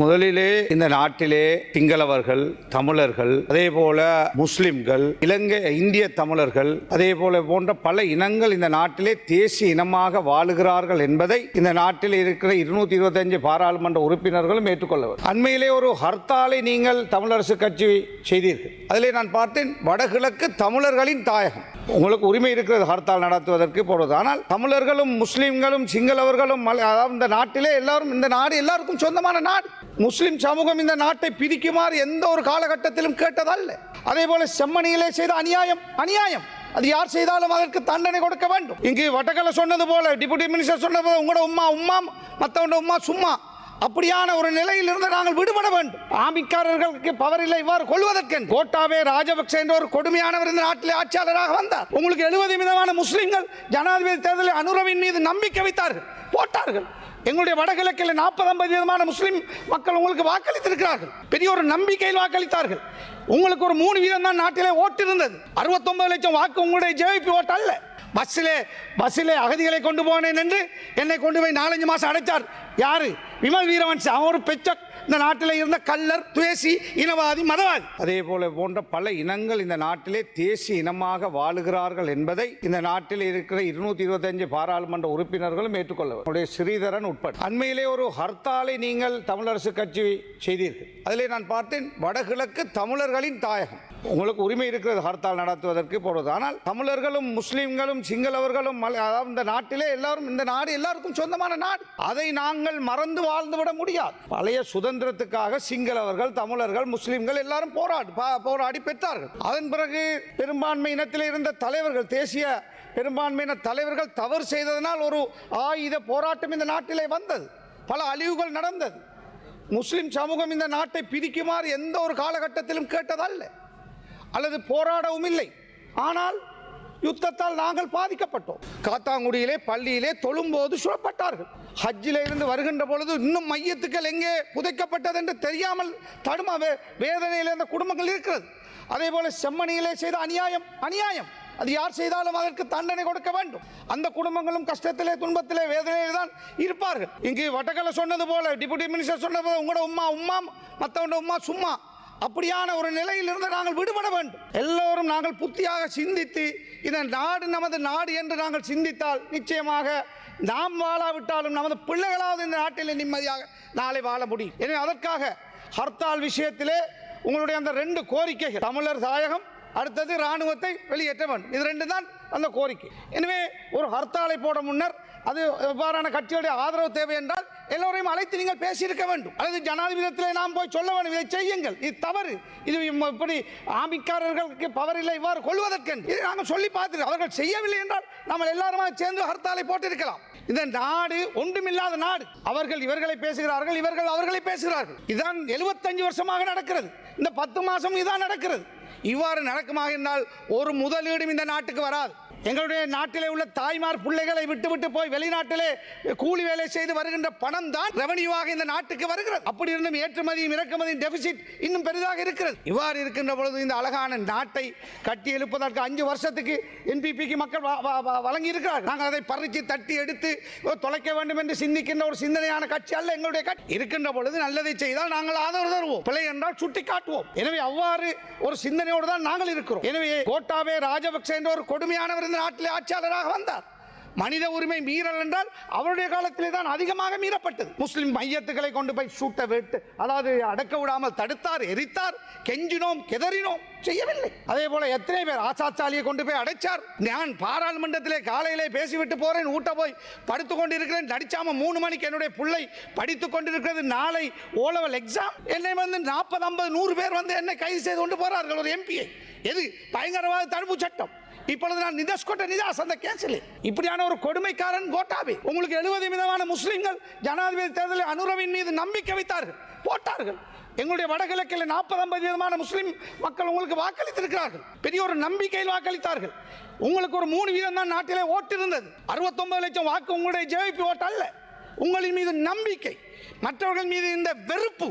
முதலிலே இந்த நாட்டிலே சிங்களவர்கள் தமிழர்கள் அதே போல முஸ்லிம்கள் இலங்கை இந்திய தமிழர்கள் அதே போல போன்ற பல இனங்கள் இந்த நாட்டிலே தேசிய இனமாக வாழுகிறார்கள் என்பதை இந்த நாட்டில் இருக்கிற இருநூத்தி இருபத்தஞ்சு பாராளுமன்ற உறுப்பினர்களும் ஏற்றுக்கொள்ள அண்மையிலே ஒரு ஹர்த்தாலை நீங்கள் தமிழரசு கட்சி செய்தீர்கள். அதிலே நான் பார்த்தேன் வடகிழக்கு தமிழர்களின் தாயகம். உங்களுக்கு உரிமை இருக்கிறது ஹர்த்தால் நடத்துவதற்கு போடுவது ஆனால் தமிழர்களும் முஸ்லிம்களும் சிங்களவர்களும் அதாவது இந்த நாட்டிலே எல்லாரும் இந்த நாடு எல்லாருக்கும் சொந்தமான நாடு. முஸ்லிம் சமூகம் இந்த நாட்டை பிரிக்குமாறு எந்த ஒரு காலகட்டத்திலும் கேட்டதல்ல. அதே போல செம்மணியிலே செய்த அநியாயம் அநியாயம். அது யார் செய்தாலும் அதற்கு தண்டனை கொடுக்க வேண்டும். இங்கு வட்டக்கலை சொன்னது போல டிபுட்டி மினிஸ்டர் சொன்னது போல உங்களோட உம்மா உம்மா மற்றவங்க உம்மா சும்மா. அப்படியான ஒரு நிலையில் இருந்து நாங்கள் விடுபட வேண்டும். ஆமிக்காரர்களுக்கு பவர் இல்லை இவ்வாறு கொள்வதற்கு கோட்டாவே ராஜபக்சே என்ற ஒரு கொடுமையானவர் இந்த நாட்டில் ஆட்சியாளராக வந்தார். உங்களுக்கு எழுபது விதமான முஸ்லிம்கள் ஜனாதிபதி தேர்தலில் அனுரவின் மீது நம்பிக்கை வைத்தார்கள். போட்டார்கள். எங்களுடைய வடகிழக்கில் நாற்பது ஐம்பது விதமான முஸ்லீம் மக்கள் உங்களுக்கு வாக்களித்திருக்கிறார்கள். பெரிய ஒரு நம்பிக்கையில் வாக்களித்தார்கள். உங்களுக்கு ஒரு மூணு வீதம் தான் நாட்டிலே ஓட்டு இருந்தது. அறுபத்தொன்பது லட்சம் வாக்கு உங்களுடைய ஜேபி ஓட்டு அல்ல. பஸ்ஸிலே பஸ்ஸிலே அகதிகளை கொண்டு போனேன் என்று என்னை கொண்டு போய் நாலஞ்சு மாதம் அடைச்சார். யார்? விமல் வீரவன்சி. அவன் ஒரு பெச்ச இந்த நாட்டில் இருந்த கள்ளர் துவேசி இனவாதி மதவாதி. அதே போல போன்ற பல இனங்கள் இந்த நாட்டிலே தேசிய இனமாக வாழுகிறார்கள் என்பதை இந்த நாட்டில் இருக்கிற இருநூத்தி இருபத்தஞ்சு பாராளுமன்ற உறுப்பினர்களும் ஏற்றுக்கொள்ள ஸ்ரீதரன் உட்பட. அண்மையிலே ஒரு ஹர்த்தாலை நீங்கள் தமிழரசு கட்சி செய்தீர்கள். அதிலே நான் பார்த்தேன் வடகிழக்கு தமிழர்களின் தாயகம். உங்களுக்கு உரிமை இருக்கிறது ஹர்த்தால் நடத்துவதற்கு போடுவது. ஆனால் தமிழர்களும் முஸ்லீம்களும் சிங்களவர்களும் அதாவது இந்த நாட்டிலே எல்லாரும் இந்த நாடு எல்லாருக்கும் சொந்தமான நாடு. அதை நாங்கள் மறந்து வாழ்ந்து விட முடியாது. பழைய சுதந்திரத்துக்காக சிங்களவர்கள் தமிழர்கள் முஸ்லீம்கள் எல்லாரும் போராடு பா- போராடி பெற்றார்கள். அதன் பிறகு பெரும்பான்மை இனத்தில் இருந்த தலைவர்கள் தேசிய பெரும்பான்மையின தலைவர்கள் தவறு செய்ததனால் ஒரு ஆயுத போராட்டம் இந்த நாட்டிலே வந்தது. பல அழிவுகள் நடந்தது. முஸ்லிம் சமூகம் இந்த நாட்டை பிரிக்குமாறு எந்த ஒரு காலகட்டத்திலும் கேட்டதல்ல. அல்லது போராடவும் இல்லை. ஆனால் யுத்தத்தால் நாங்கள் பாதிக்கப்பட்டோம். காத்தாங்குடியிலே பள்ளியிலே தொழும்போது சுழப்பட்டார்கள். ஹஜ்ஜில இருந்து வருகின்ற பொழுது இன்னும் மையத்துக்கள் எங்கே புதைக்கப்பட்டது என்று தெரியாமல் தடுமா வேதனையில் இருந்த குடும்பங்கள் இருக்கிறது. அதே போல செம்மணியிலே செய்த அநியாயம் அநியாயம். அது யார் செய்தாலும் அதற்கு தண்டனை கொடுக்க வேண்டும். அந்த குடும்பங்களும் கஷ்டத்திலே துன்பத்திலே வேதனையிலே தான் இருப்பார்கள். இங்கு வட்டக்கலை சொன்னது போல டிபுட்டி மினிஸ்டர் சொன்னது போல உங்களோட உம்மா உம்மா மற்றவங்க உம்மா சும்மா. அப்படியான ஒரு நிலையில் இருந்து நாங்கள் விடுபட வேண்டும். எல்லோரும் நாங்கள் புத்தியாக சிந்தித்து இந்த நாடு நமது நாடு என்று நாங்கள் சிந்தித்தால் நிச்சயமாக நாம் வாழாவிட்டாலும் நமது பிள்ளைகளாவது இந்த நாட்டில் நிம்மதியாக நாளை வாழ முடியும். எனவே அதற்காக ஹர்த்தால் விஷயத்திலே உங்களுடைய அந்த ரெண்டு கோரிக்கைகள் தமிழர் தாயகம் அடுத்தது ராணுவத்தை வெளியேற்ற வேண்டும். இது ரெண்டு தான் அந்த கோரிக்கை. எனவே ஒரு ஹர்த்தாலை போட முன்னர் அது இவ்வாறான கட்சியுடைய ஆதரவு தேவை என்றால் எல்லோரையும் அழைத்து நீங்கள் பேசியிருக்க வேண்டும். அல்லது ஜனாதிபதியத்திலே நாம் போய் சொல்ல வேண்டும். இதை செய்யுங்கள். இது தவறு. இது இப்படி ஆமிக்காரர்களுக்கு பவர் இல்லை. இவ்வாறு கொள்வதற்கென்று இதை நாங்கள் சொல்லி பார்த்துருக்கோம் அவர்கள் செய்யவில்லை என்றால் நம்ம எல்லாருமா சேர்ந்து ஹர்த்தாலை போட்டிருக்கலாம். இந்த நாடு ஒன்றுமில்லாத நாடு. அவர்கள் இவர்களை பேசுகிறார்கள். இவர்கள் அவர்களை பேசுகிறார்கள். இதுதான் எழுபத்தஞ்சு வருஷமாக நடக்கிறது. இந்த பத்து மாதம் இதுதான் நடக்கிறது. இவ்வாறு நடக்குமாக என்றால் ஒரு முதலீடும் இந்த நாட்டுக்கு வராது. எங்களுடைய நாட்டிலே உள்ள தாய்மார் பிள்ளைகளை விட்டு விட்டு போய் வெளிநாட்டிலே கூலி வேலை செய்து வருகின்ற பணம் தான் ரெவன்யூவாக இந்த நாட்டுக்கு வருகிறது. அப்படி இருந்தும் ஏற்றுமதியும் இறக்குமதியும் டெபிசிட் இன்னும் பெரிதாக இருக்கிறது. இவ்வாறு இருக்கின்ற பொழுது இந்த அழகான நாட்டை கட்டி எழுப்பதற்கு அஞ்சு வருஷத்துக்கு என்பிபிக்கு மக்கள் வழங்கி இருக்கிறார் நாங்கள் அதை பறித்து தட்டி எடுத்து தொலைக்க வேண்டும் என்று சிந்திக்கின்ற ஒரு சிந்தனையான கட்சி அல்ல எங்களுடைய கட்சி. இருக்கின்ற பொழுது நல்லதை செய்தால் நாங்கள் ஆதரவு தருவோம். பிழை என்றால் சுட்டி காட்டுவோம் எனவே அவ்வாறு ஒரு சிந்தனையோடு தான் நாங்கள் இருக்கிறோம். எனவே கோட்டாவே ராஜபக்சே என்ற ஒரு கொடுமையானவர் இருந்த நாட்டில் ஆட்சியாளராக வந்தார். மனித உரிமை மீறல் என்றால் அவருடைய காலத்திலே தான் அதிகமாக மீறப்பட்டது. முஸ்லிம் மையத்துக்களை கொண்டு போய் சூட்ட விட்டு அதாவது அடக்க விடாமல் தடுத்தார் எரித்தார் கெஞ்சினோம் கெதறினோம் செய்யவில்லை. அதே போல எத்தனை பேர் ஆசாச்சாலியை கொண்டு போய் அடைச்சார். நான் பாராளுமன்றத்திலே காலையிலே பேசிவிட்டு போறேன் ஊட்ட போய் படுத்து கொண்டிருக்கிறேன் நடிச்சாம மூணு மணிக்கு என்னுடைய பிள்ளை படித்துக் கொண்டிருக்கிறது நாளை ஓலவல் எக்ஸாம் என்னை வந்து நாற்பது ஐம்பது நூறு பேர் வந்து என்னை கைது செய்து கொண்டு போறார்கள் ஒரு எம்பியை எது? பயங்கரவாத தடுப்பு சட்டம். இப்பொழுது நான் நிதாஸ் கோட்ட நிதாஸ் அந்த கேஸில் இப்படியான ஒரு கொடுமைக்காரன் கோட்டாபி. உங்களுக்கு எழுபது விதமான முஸ்லீம்கள் ஜனாதிபதி தேர்தலில் அனுரவின் மீது நம்பிக்கை வைத்தார்கள். போட்டார்கள். எங்களுடைய வடகிழக்கில் நாற்பது ஐம்பது விதமான முஸ்லீம் மக்கள் உங்களுக்கு வாக்களித்திருக்கிறார்கள். பெரிய ஒரு நம்பிக்கையில் வாக்களித்தார்கள். உங்களுக்கு ஒரு மூணு வீதம் தான் நாட்டிலே ஓட்டு இருந்தது. அறுபத்தொன்பது லட்சம் வாக்கு உங்களுடைய ஜேபி ஓட்டு அல்ல. உங்களின் மீது நம்பிக்கை மற்றவர்கள் மீது இந்த வெறுப்பு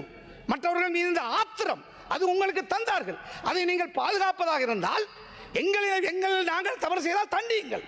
மற்றவர்கள் மீது இந்த ஆத்திரம் அது உங்களுக்கு தந்தார்கள். அதை நீங்கள் பாதுகாப்பதாக இருந்தால் எங்களில் எங்கள் நாங்கள் தவறு செய்தால் தண்டியுங்கள்.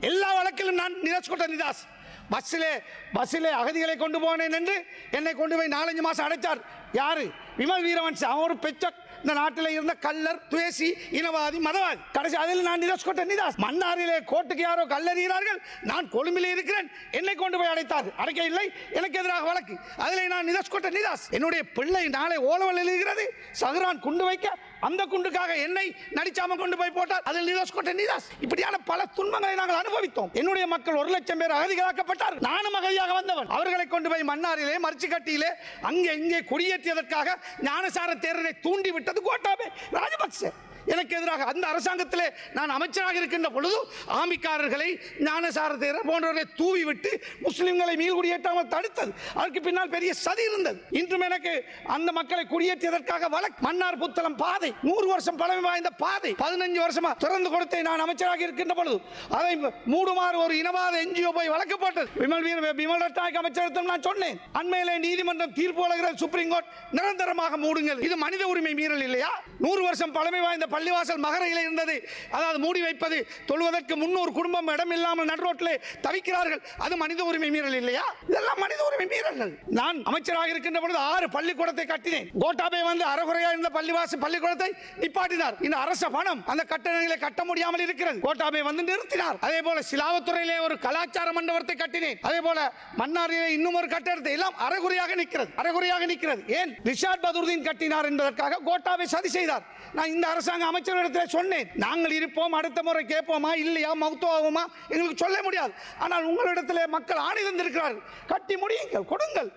எல்லா வழக்கிலும் நான் நிராஜ் நிதாஸ். பஸ்ஸிலே பஸ்ஸிலே அகதிகளை கொண்டு போனேன் என்று என்னை கொண்டு போய் நாலஞ்சு மாதம் அடைத்தார். யாரு? விமல் வீரவன்ஸ் அவன் ஒரு பெச்ச இந்த நாட்டில் இருந்த கல்லர் துவேசி இனவாதி மதவாதி. கடைசி அதில் நான் நிதாஸ் கோட்டை நிதாஸ். மன்னாரிலே கோட்டுக்கு யாரோ கல்லறிகிறார்கள். நான் கொழும்பிலே இருக்கிறேன். என்னை கொண்டு போய் அடைத்தார். அடைக்க இல்லை. எனக்கு எதிராக வழக்கு. அதில் நான் நிதாஸ் கோட்டை நிதாஸ். என்னுடைய பிள்ளை நாளை ஓலவல் எழுகிறது சஹரான் குண்டு வைக்க அந்த குண்டுக்காக என்னை நடிச்சாம கொண்டு போய் போட்டார் அதில் நிதாஸ் கோட்டை நிதாஸ் இப்படியான பல துன்பங்களை நாங்கள் அனுபவித்தோம். என்னுடைய மக்கள் ஒரு லட்சம் பேர் அகதிகளாக்கப்பட்டார். நானும் அகதியாக வந்தவன். அவர்களை கொண்டு போய் மன்னாரிலே மரிச்சுக்கட்டியிலே அங்கே இங்கே குடியேற்றியதற்காக ஞானசார தேரரை தூண்டி விட்டது கோட்டாபே. ராஜபக்சே. எனக்கு எதிராக அந்த அரசாங்கத்திலே நான் அமைச்சராக இருக்கின்ற பொழுது ஆமிக்காரர்களை ஞானசார போன்றவர்களை தூவிவிட்டு முஸ்லிம்களை மீள் குடியேற்றாமல் தடுத்தது. அதற்கு பின்னால் பெரிய சதி இருந்தது. இன்றும் எனக்கு அந்த மக்களை குடியேற்றியதற்காக வழக்கு. மன்னார் புத்தளம் பாதை. நூறு வருஷம் பழமை வாய்ந்த பாதை. பதினஞ்சு வருஷமா திறந்து கொடுத்தேன் நான் அமைச்சராக இருக்கின்ற பொழுது அதை மூடுமாறு ஒரு இனவாத என்ஜிஓ போய் வழக்கு போட்டது. விமல் வீர விமல் ரட்நாயக் அமைச்சரத்திடம் நான் சொன்னேன். அண்மையிலே நீதிமன்றம் தீர்ப்பு வழங்குகிற சுப்ரீம் கோர்ட் நிரந்தரமாக மூடுங்கள். இது மனித உரிமை மீறல் இல்லையா? நூறு வருஷம் பழமை வாய்ந்த பள்ளிவாசல் மகரையில் இருந்தது. அதாவது மூடி வைப்பது தொழுவதற்கு முன்னூறு குடும்பம் இடம் இல்லாமல் நடுரோட்டிலே தவிக்கிறார்கள். அது மனித உரிமை மீறல் இல்லையா? இதெல்லாம் மனித உரிமை மீறல்கள். நான் அமைச்சராக இருக்கின்ற பொழுது ஆறு பள்ளிக்கூடத்தை கட்டினேன். கோட்டாபே வந்து அறகுறையா இருந்த பள்ளிவாசல் பள்ளிக்கூடத்தை நிப்பாட்டினார். இந்த அரச பணம் அந்த கட்டணங்களை கட்ட முடியாமல் இருக்கிறது. கோட்டாபே வந்து நிறுத்தினார். அதே போல சிலாவத்துறையிலே ஒரு கலாச்சார மண்டபத்தை கட்டினேன். அதே போல மன்னாரிலே இன்னும் ஒரு கட்டடத்தை எல்லாம் அறகுறையாக நிற்கிறது. அறகுறையாக நிற்கிறது. ஏன்? ரிஷாட் பதுருதீன் கட்டினார் என்பதற்காக கோட்டாபே சதி செய்தார். நான் இந்த அரசாங்க அமைச்சரிடத்தில் சொன்னேன். நாங்கள் இருப்போம் அடுத்த முறை கேட்போமா இல்லையா மௌத்துவாகுமா? எங்களுக்கு சொல்ல முடியாது. ஆனால் உங்களிடத்தில் மக்கள் ஆணை தந்திருக்கிறார்கள் கட்டி முடியுங்கள் கொடுங்கள்.